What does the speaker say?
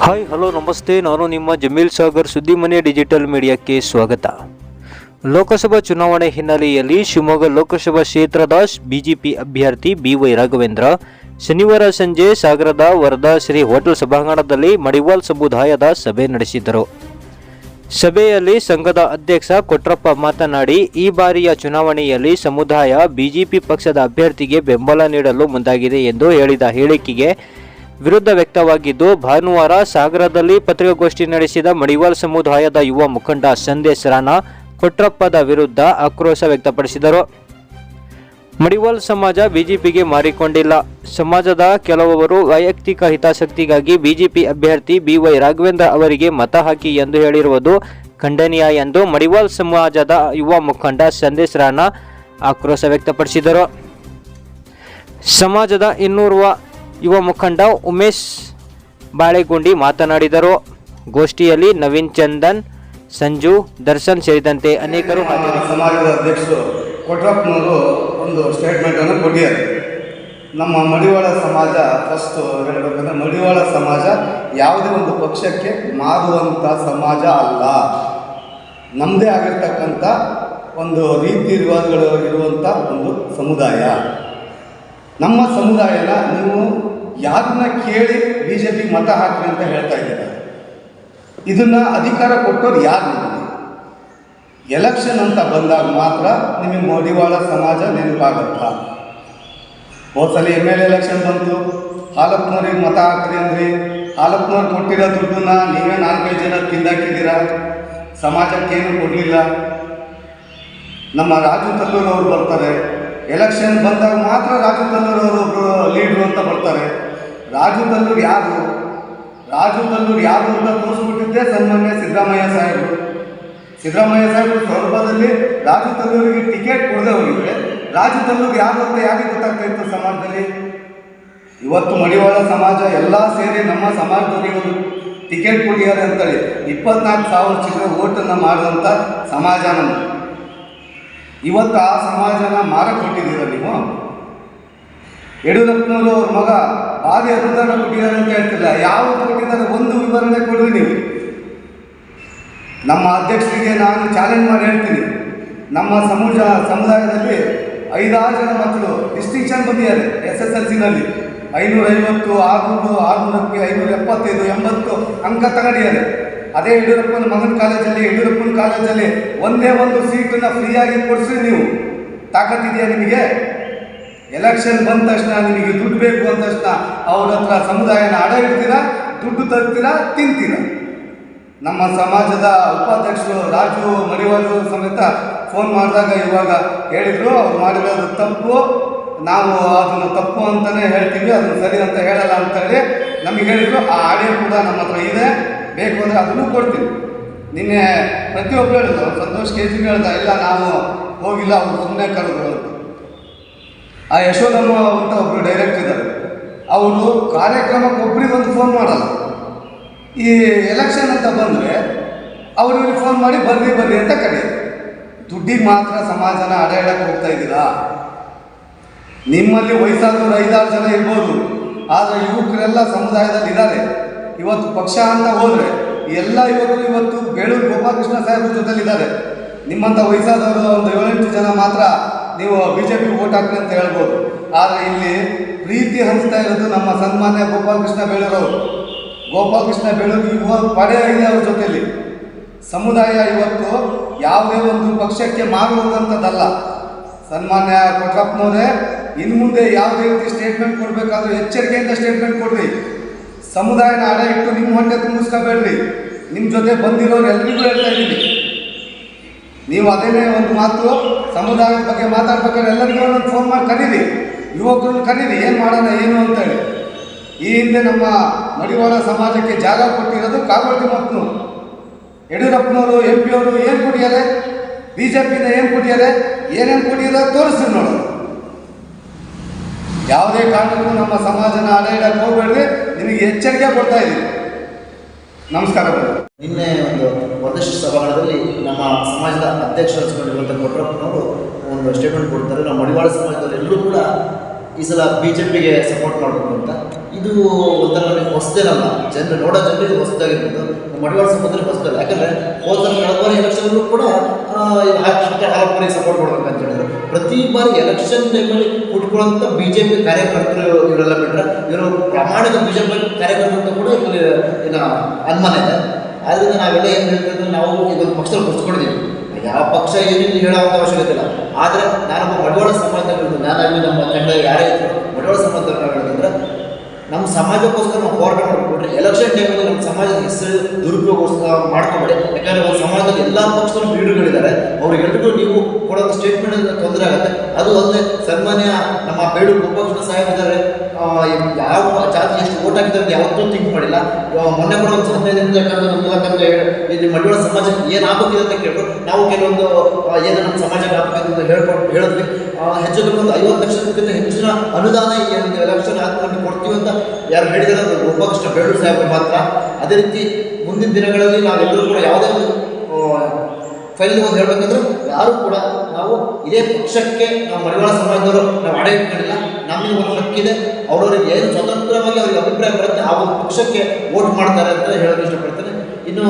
Hi hello ನಮಸ್ತೆ. ನಾನು ನಿಮ್ಮ ಜಮೀಲ್ ಸಾಗರ್ ಸುದ್ದಿ ಮನೆ ಡಿಜಿಟಲ್ ಮೀಡಿಯಾಕ್ಕೆ ಸ್ವಾಗತ. ಲೋಕಸಭಾ ಚುನಾವಣೆ ಹಿನ್ನೆಲೆಯಲ್ಲಿ ಶಿವಮೊಗ್ಗ ಲೋಕಸಭಾ ಕ್ಷೇತ್ರದ ಬಿಜೆಪಿ ಅಭ್ಯರ್ಥಿ ಬಿವೈ ರಾಘವೇಂದ್ರ, ಶನಿವಾರ ಸಂಜೆ ಸಾಗರದ ವರದಾ ಶ್ರೀ ಹೋಟೆಲ್ ಸಭಾಂಗಣದಲ್ಲಿ ಮಡಿವಾಲ್ ಸಮುದಾಯದ ಸಭೆ ನಡೆಸಿದರು. ಸಭೆಯಲ್ಲಿ ಸಂಘದ ಅಧ್ಯಕ್ಷ ಕೊಟ್ರಪ್ಪ ಮಾತನಾಡಿ, ಈ ಬಾರಿಯ ಚುನಾವಣೆಯಲ್ಲಿ ಸಮುದಾಯ ಬಿಜೆಪಿ ಪಕ್ಷದ ಅಭ್ಯರ್ಥಿಗೆ ಬೆಂಬಲ ನೀಡಲು ಮುಂದಾಗಿದೆ ಎಂದು ಹೇಳಿದ ಹೇಳಿಕೆಗೆ ವಿರುದ್ಧ ವ್ಯಕ್ತವಾಗಿದ್ದು, ಭಾನುವಾರ ಸಾಗರದಲ್ಲಿ ಪತ್ರಿಕಾಗೋಷ್ಠಿ ನಡೆಸಿದ ಮಡಿವಾಲ್ ಸಮುದಾಯದ ಯುವ ಮುಖಂಡ ಸಂದೇಶ್ ರಾಣಾ ಕೊಟ್ರಪ್ಪದ ವಿರುದ್ಧ ಆಕ್ರೋಶ ವ್ಯಕ್ತಪಡಿಸಿದರು. ಮಡಿವಾಲ್ ಸಮಾಜ ಬಿಜೆಪಿಗೆ ಮಾರಿಕೊಂಡಿಲ್ಲ. ಸಮಾಜದ ಕೆಲವರು ವೈಯಕ್ತಿಕ ಹಿತಾಸಕ್ತಿಗಾಗಿ ಬಿಜೆಪಿ ಅಭ್ಯರ್ಥಿ ಬಿವೈ ರಾಘವೇಂದ್ರ ಅವರಿಗೆ ಮತ ಹಾಕಿ ಎಂದು ಹೇಳಿರುವುದು ಖಂಡನೀಯ ಎಂದು ಮಡಿವಾಲ್ ಸಮಾಜದ ಯುವ ಮುಖಂಡ ಸಂದೇಶ್ ರಾಣಾ ಆಕ್ರೋಶ ವ್ಯಕ್ತಪಡಿಸಿದರು. ಸಮಾಜದ ಇನ್ನೋರ್ವ ಯುವ ಮುಖಂಡ ಉಮೇಶ್ ಬಾಳೆಗುಂಡಿ ಮಾತನಾಡಿದರು. ಗೋಷ್ಠಿಯಲ್ಲಿ ನವೀನ್ ಚಂದನ್, ಸಂಜು, ದರ್ಶನ್ ಸೇರಿದಂತೆ ಅನೇಕರು ಸಮಾಜದ ಅಧ್ಯಕ್ಷರು ಕೊಟ್ರಪ್ಪನವರು ಒಂದು ಸ್ಟೇಟ್ಮೆಂಟನ್ನು ಕೊಟ್ಟಿದ್ದಾರೆ. ನಮ್ಮ ಮಡಿವಾಳ ಸಮಾಜ ಫಸ್ಟು ಹೇಳಬೇಕಂದ್ರೆ ಮಡಿವಾಳ ಸಮಾಜ ಯಾವುದೇ ಒಂದು ಪಕ್ಷಕ್ಕೆ ಮಾರುವಂಥ ಸಮಾಜ ಅಲ್ಲ. ನಮ್ಮದೇ ಆಗಿರ್ತಕ್ಕಂಥ ಒಂದು ರೀತಿ ರಿವಾಜುಗಳು ಇರುವಂಥ ಒಂದು ಸಮುದಾಯ. ನಮ್ಮ ಸಮುದಾಯನ ನೀವು ಯಾರನ್ನ ಕೇಳಿ ಬಿ ಜೆ ಪಿಗೆ ಮತ ಹಾಕ್ರಿ ಅಂತ ಹೇಳ್ತಾ ಇದ್ದಾರೆ? ಇದನ್ನು ಅಧಿಕಾರ ಕೊಟ್ಟವ್ರು ಯಾರು ನಿಮಗೆ ಎಲೆಕ್ಷನ್ ಅಂತ ಬಂದಾಗ ಮಾತ್ರ ನಿಮಗೆ ಮಡಿವಾಳ ಸಮಾಜ ನೆನಪಾಗತ್ತಾ? ಹೋದ್ಸಲ ಎಂ ಎಲ್ ಎಲೆಕ್ಷನ್ ಬಂತು. ಹಾಲಪ್ಪನವ್ರಿಗೆ ಮತ ಹಾಕ್ರಿ ಅಂದ್ರಿ. ಹಾಲಪ್ಪನವ್ರು ಕೊಟ್ಟಿರೋ ದುಡ್ಡನ್ನ ನೀವೇ ನಾಲ್ಕೈದು ಜನ ತಿಂದಾಕಿದ್ದೀರಾ? ಸಮಾಜಕ್ಕೇನು ಕೊಡಲಿಲ್ಲ? ನಮ್ಮ ರಾಜು ತಲ್ಲೂರು ಬರ್ತಾರೆ. ಎಲೆಕ್ಷನ್ ಬಂದಾಗ ಮಾತ್ರ ರಾಜು ತಲ್ಲೂರು ಅವರು ಒಬ್ಬರು ಲೀಡ್ರು ಅಂತ ಬರ್ತಾರೆ. ರಾಜು ತಲ್ಲೂರು ಯಾರು? ರಾಜು ತಲ್ಲೂರು ಯಾರು ಅಂತ ತೋರಿಸ್ಬಿಟ್ಟಿದ್ದೆ ಸನ್ಮಾನ್ಯ ಸಿದ್ದರಾಮಯ್ಯ ಸಾಹೇಬರು ಸಿದ್ದರಾಮಯ್ಯ ಸಾಹೇಬರು ಸ್ವರೂಪದಲ್ಲಿ ರಾಜು ತಲ್ಲೂರಿಗೆ ಟಿಕೆಟ್ ಕೊಡದೆ ಹೋಗಿದ್ರೆ ರಾಜು ತಲ್ಲೂರು ಯಾರು ಅಂತ ಯಾರಿಗೆ ಗೊತ್ತಾಗ್ತಾ ಇತ್ತು ಸಮಾಜದಲ್ಲಿ? ಇವತ್ತು ಮಡಿವಾಳ ಸಮಾಜ ಎಲ್ಲ ಸೇರಿ ನಮ್ಮ ಸಮಾಜದವರಿಗೆ ಒಂದು ಟಿಕೆಟ್ ಕೊಡಿಯಾರೆ ಅಂತೇಳಿ. ಇಪ್ಪತ್ನಾಲ್ಕು ಸಾವಿರ ಚಿತ್ರ ಓಟನ್ನು ಮಾಡಿದಂಥ ಸಮಾಜ ನಮ್ಮದು ಇವತ್ತು ಆ ಸಮಾಜನ ಮಾರಕ್ಕೆ ಕೊಟ್ಟಿದ್ದೀರ ನೀವು? ಯಡಿಯೂರಪ್ಪನವರು ಅವ್ರ ಮಗ ಭಾರಿ ಅನುದಾನ ಕೊಟ್ಟಿದ್ದಾರೆ ಅಂತ ಹೇಳ್ತಿಲ್ಲ. ಯಾವ ಕೊಟ್ಟಿದ್ದಾರೆ ಒಂದು ವಿವರಣೆ ಕೊಡ್ರಿ ನೀವು. ನಮ್ಮ ಅಧ್ಯಕ್ಷರಿಗೆ ನಾನು ಚಾಲೆಂಜ್ ಮಾಡಿ ಹೇಳ್ತೀನಿ. ನಮ್ಮ ಸಮೂಜ, ಸಮುದಾಯದಲ್ಲಿ ಐದಾರು ಜನ ಮಕ್ಕಳು ಡಿಸ್ಟಿಂಕ್ಷನ್ ಬಂದಿದ್ದಾರೆ ಎಸ್ ಎಸ್ ಎಲ್ ಸಿನಲ್ಲಿ ಐನೂರ ಐವತ್ತು ಆರುನೂರು, ಆರುನೂರಕ್ಕೆ ಐನೂರ ಎಪ್ಪತ್ತೈದು ಎಂಬತ್ತು ಅಂಕ ತಗೊಂಡಿದ್ದಾರೆ. ಅದೇ ಯಡಿಯೂರಪ್ಪನ ಮಗನ ಕಾಲೇಜಲ್ಲಿ, ಯಡಿಯೂರಪ್ಪನ ಕಾಲೇಜಲ್ಲಿ ಒಂದೇ ಒಂದು ಸೀಟನ್ನು ಫ್ರೀಯಾಗಿ ಕೊಡಿಸಿ ನೀವು. ತಾಕತ್ತಿದೆಯಾ ನಿಮಗೆ? ಎಲೆಕ್ಷನ್ ಬಂದ ತಕ್ಷಣ ನಿಮಗೆ ದುಡ್ಡು ಬೇಕು ಅಂದ ತಕ್ಷಣ ಅವ್ರ ಹತ್ರ ಸಮುದಾಯನ ಅಡ ಇಡ್ತೀರಾ, ದುಡ್ಡು ತರ್ತೀರಾ, ತಿಂತೀರಾ? ನಮ್ಮ ಸಮಾಜದ ಉಪಾಧ್ಯಕ್ಷರು ರಾಜು ಮಡಿವಾಜು ಸಮೇತ ಫೋನ್ ಮಾಡಿದಾಗ ಇವಾಗ ಹೇಳಿದ್ರು, ಅವ್ರು ಮಾಡಿರೋದು ತಪ್ಪು, ನಾವು ಅದನ್ನು ತಪ್ಪು ಅಂತಲೇ ಹೇಳ್ತೀವಿ, ಅದನ್ನು ಸರಿ ಅಂತ ಹೇಳಲ್ಲ ಅಂತೇಳಿ ನಮಗೆ ಹೇಳಿದ್ರು. ಆ ಆಡಿಯೋ ಕೂಡ ನಮ್ಮ ಹತ್ರ ಇದೆ. ಬೇಕು ಅಂದರೆ ಅದನ್ನು ಕೊಡ್ತೀನಿ ನಿನ್ನೆ ಪ್ರತಿಯೊಬ್ಬರು ಹೇಳಿದ್ರು, ಸಂತೋಷ್ ಕೆ ಜಿ ಹೇಳ್ದ, ಇಲ್ಲ ನಾವು ಹೋಗಿಲ್ಲ, ಅವ್ರು ಸುಮ್ಮನೆ ಕರೆದ್ರು ಆ ಯಶೋಧಮ್ಮ ಅಂತ ಒಬ್ಬರು ಡೈರೆಕ್ಟ್ ಇದ್ದಾರೆ. ಅವರು ಕಾರ್ಯಕ್ರಮಕ್ಕೆ ಒಬ್ರಿಗೊಂದು ಫೋನ್ ಮಾಡಲ್ಲ. ಈ ಎಲೆಕ್ಷನ್ ಅಂತ ಬಂದರೆ ಅವ್ರಿಗೆ ಫೋನ್ ಮಾಡಿ ಬರ್ರಿ ಬರ್ರಿ ಅಂತ ಕಡೆ ದುಡ್ಡಿಗೆ ಮಾತ್ರ ಸಮಾಜನ ಅಡೆಯಡಕ್ಕೆ ಹೋಗ್ತಾ ಇದ್ದೀರಾ? ನಿಮ್ಮಲ್ಲಿ ವಯಸ್ಸಾದವರು ಐದಾರು ಜನ ಇರ್ಬೋದು. ಆದರೆ ಯುವಕರೆಲ್ಲ ಸಮುದಾಯದಲ್ಲಿ ಇದ್ದಾರೆ ಇವತ್ತು ಪಕ್ಷ ಅಂತ ಹೋದರೆ ಎಲ್ಲ ಯುವಕರು ಇವತ್ತು ಬೇಳೂರು ಗೋಪಾಲಕೃಷ್ಣ ಸಾಹೇಬ್ರ ಜೊತೆಲಿದ್ದಾರೆ. ನಿಮ್ಮಂಥ ವಯಸ್ಸಾದವರು ಒಂದು ಏಳೆಂಟು ಜನ ಮಾತ್ರ ನೀವು ಬಿ ಜೆ ಪಿ ವೋಟ್ ಹಾಕ್ರಿ ಅಂತ ಹೇಳ್ಬೋದು. ಆದರೆ ಇಲ್ಲಿ ಪ್ರೀತಿ ಹಂಚ್ತಾ ಇರೋದು ನಮ್ಮ ಸನ್ಮಾನ್ಯ ಗೋಪಾಲಕೃಷ್ಣ ಬೇಳೂರವರು ಗೋಪಾಲಕೃಷ್ಣ ಬೇಳೂರು ಯುವ ಪಡೆ ಇದೆ ಅವ್ರ ಜೊತೆಯಲ್ಲಿ ಸಮುದಾಯ ಇವತ್ತು ಯಾವುದೇ ಒಂದು ಪಕ್ಷಕ್ಕೆ ಮಾರುವಂಥದ್ದಲ್ಲ ಸನ್ಮಾನ್ಯ ಕೊಟ್ರಪ್ಪನವರೇ, ಇನ್ನು ಮುಂದೆ ಯಾವುದೇ ರೀತಿ ಸ್ಟೇಟ್ಮೆಂಟ್ ಕೊಡಬೇಕಾದ್ರೂ ಎಚ್ಚರಿಕೆಯಿಂದ ಸ್ಟೇಟ್ಮೆಂಟ್ ಕೊಡ್ರಿ. ಸಮುದಾಯನ ಅಡ ಇಟ್ಟು ನಿಮ್ಮ ಹೊಟ್ಟೆ ತುಂಬಿಸ್ಕೋಬೇಡ್ರಿ ನಿಮ್ಮ ಜೊತೆ ಬಂದಿರೋರು ಎಲ್ರಿಗೂ ಹೇಳ್ತಾ ಇದ್ದೀನಿ. ನೀವು ಅದೇನೇ ಒಂದು ಮಾತು ಸಮುದಾಯದ ಬಗ್ಗೆ ಮಾತಾಡ್ಬೇಕಾದ್ರೆ ಎಲ್ಲರಿಗೂ ಫೋನ್ ಮಾಡಿ ಕರೀರಿ. ಯುವಕರನ್ನು ಕರೀರಿ, ಏನು ಮಾಡೋಣ, ಏನು ಅಂತೇಳಿ. ಈ ಹಿಂದೆ ನಮ್ಮ ಮಡಿವಾಳ ಸಮಾಜಕ್ಕೆ ಜಾಗ ಕೊಟ್ಟಿರೋದು ಕಾಗೋಟಿ ಮಕ್ಕಳು. ಯಡಿಯೂರಪ್ಪನವರು ಎಂ ಪಿ ಅವರು ಏನು ಕೊಟ್ಟಿದ್ದಾರೆ ಬಿ ಜೆ ಪಿನ ಏನು ಕೊಟ್ಟಿದ್ದಾರೆ ಏನೇನು ಕೊಟ್ಟಿದ್ದಾರೆ ತೋರಿಸ್ತೀವಿ ನೋಡೋಣ. ಯಾವುದೇ ಕಾರಣಕ್ಕೂ ನಮ್ಮ ಸಮಾಜನ ಅಡ ಇಡಕ್ಕೆ ಹೋಗ್ಬೇಡ್ರಿ. ನಿಮಗೆ ಎಚ್ಚರಿಕೆ ಕೊಡ್ತಾ ಇದ್ದೀವಿ ನಮಸ್ಕಾರ ನಿನ್ನೆ ಒಂದು ಒಂದಷ್ಟು ಸಭಾಂಗಣದಲ್ಲಿ ನಮ್ಮ ಸಮಾಜದ ಅಧ್ಯಕ್ಷರು ಹಚ್ಕೊಂಡಿರುವಂಥ ಕೊಟ್ರಪ್ಪನವರು ಒಂದು ಸ್ಟೇಟ್ಮೆಂಟ್ ಕೊಡ್ತಾರೆ. ನಮ್ಮ ಮಡಿವಾಳ ಸಮಾಜದಲ್ಲಿ ಎಲ್ಲರೂ ಕೂಡ ಈ ಸಲ ಬಿ ಜೆ ಪಿಗೆ ಸಪೋರ್ಟ್ ಮಾಡಬೇಕು ಅಂತ. ಇದು ಒಂಥರ ನಮಗೆ ಹೊಸದೇನಲ್ಲ. ಜನರು ನೋಡೋ ಜನರಿಗೆ ಹೊಸದಾಗಿರ್ಬೋದು ಮಡಿವಾಳ ಸಮಾಜದಲ್ಲಿ ಹೊಸದಲ್ಲ. ಯಾಕಂದರೆ ಹೋದ ಕಳೆದ ಕೂಡ ಎಲೆಕ್ಷನ್ಗಳು ಕೂಡ ಹಾಲಪ್ಪನಿಗೆ ಸಪೋರ್ಟ್ ಮಾಡಬೇಕಂತ ಅಂತ ಹೇಳಿದ್ರು. ಪ್ರತಿ ಬಾರಿ ಎಲೆಕ್ಷನ್ ಟೈಮಲ್ಲಿ ಹುಟ್ಕೊಳ್ಳೋಂಥ ಬಿ ಜೆ ಪಿ ಕಾರ್ಯಕರ್ತರು ಇವರೆಲ್ಲ ಬಿಟ್ಟರೆ ಇವರು ಪ್ರಾಮಾಣಿಕ ಬಿ ಜೆ ಪಿ ಕಾರ್ಯಕರ್ತರು ಅಂತ ಕೂಡ ಇಲ್ಲಿ ಏನು ಅನುಮಾನ ಇದೆ. ಆದ್ದರಿಂದ ನಾವೆಲ್ಲ ಏನು ಹೇಳ್ತಿದ್ರೆ ನಾವು ಇದೊಂದು ಪಕ್ಷದಲ್ಲಿ ಕೊಚ್ಕೊಂಡಿದ್ದೀವಿ ಯಾವ ಪಕ್ಷ ಏನಿಲ್ಲ ಹೇಳುವಂಥ ಅವಶ್ಯಕತೆ ಇಲ್ಲ. ಆದರೆ ನಾನು ಮಡಿವಾಳ ಸಂಬಂಧ ನಾನು ನಮ್ಮ ತಂಡ ಯಾರೇ ಇದ್ರು ಮಡವಾಳ ಸಂಬಂಧ ನಾವು ಹೇಳಿದ್ರೆ ನಮ್ಮ ಸಮಾಜಕ್ಕೋಸ್ಕರ ನಾವು ಹೋರಾಟ ಮಾಡಿಬಿಟ್ರೆ ಎಲೆಕ್ಷನ್ ಟೈಮಲ್ಲಿ ನಮ್ಮ ಸಮಾಜದ ಹೆಸರು ದುರುಪಯೋಗಗೋಸ್ಕರ ಮಾಡ್ಕೊಬೇಡಿ ಯಾಕಂದರೆ ಒಂದು ಸಮಾಜದಲ್ಲಿ ಎಲ್ಲ ಪಕ್ಷದ ಲೀಡರ್ಗಳಿದ್ದಾರೆ. ಅವ್ರಿಗೆಲ್ರಿಗೂ ನೀವು ಕೊಡೋದು ಸ್ಟೇಟ್ಮೆಂಟ್ ತೊಂದರೆ ಆಗುತ್ತೆ. ಅದು ಅಲ್ಲದೆ ಸನ್ಮಾನ್ಯ ನಮ್ಮ ಬೇಡು ಗೋಪಾಲಕೃಷ್ಣ ಸಾಹೇಬ್ ಇದ್ದಾರೆ. ಯಾವ ಜಾತಿ ಎಷ್ಟು ಓಟ್ ಹಾಕಿದ್ರೆ ಯಾವತ್ತೂ ತಿಂಕ್ ಮಾಡಿಲ್ಲ. ಮೊನ್ನೆ ಕೂಡ ಒಂದು ಹದಿನೈದರಿಂದ ಯಾಕಂದ್ರೆ ನಮ್ಮ ಮೂಲಕ ಇಲ್ಲಿ ಮಡಿವಾಳ ಸಮಾಜಕ್ಕೆ ಏನು ಆಗಬೇಕಿದೆ ಅಂತ ಕೇಳಿದ್ರು. ನಾವು ಕೆಲವೊಂದು ಏನು ನಮ್ಮ ಸಮಾಜಕ್ಕೆ ಆಗಬೇಕು ಅಂತ ಹೇಳ್ಕೊಂಡು ಹೇಳಿದ್ವಿ. ಹೆಚ್ಚು ಒಂದು ಐವತ್ತು ಲಕ್ಷಕ್ಕಿಂತ ಹೆಚ್ಚಿನ ಅನುದಾನ ಏನು ಒಂದು ಎಲೆಕ್ಷನ್ ಹಾಕೊಂಡು ಕೊಡ್ತೀವಿ ಅಂತ ಯಾರು ಹೇಳಿದಾರೆ ಅದು ಗೋಪಾಲಕೃಷ್ಣ ಬೇಳೂರು ಸಾಹೇಬರು ಮಾತ್ರ. ಅದೇ ರೀತಿ ಮುಂದಿನ ದಿನಗಳಲ್ಲಿ ನಾವೆಲ್ಲರೂ ಕೂಡ ಯಾವುದೇ ಒಂದು ಫೈನಲ್ ಒಂದು ಹೇಳಬೇಕಂದ್ರೆ ಯಾರು ಕೂಡ ನಾವು ಇದೇ ಪಕ್ಷಕ್ಕೆ ನಾವು ಮಡಿವಾಳ ಸಮಾಜದವರು, ನಾವು ಆಡಳಿತ ಮಾಡಿಲ್ಲ ನಮಗೆ ಒಂದು ಹಕ್ಕಿದೆ, ಅವರವ್ರಿಗೆ ಏನು ಸ್ವತಂತ್ರವಾಗಿ ಅವ್ರಿಗೆ ಅಭಿಪ್ರಾಯ ಬರುತ್ತೆ, ಆ ಒಂದು ಪಕ್ಷಕ್ಕೆ ವೋಟ್ ಮಾಡ್ತಾರೆ ಅಂತ ಹೇಳೋಕೆ ಇಷ್ಟಪಡ್ತೇನೆ. ಇನ್ನು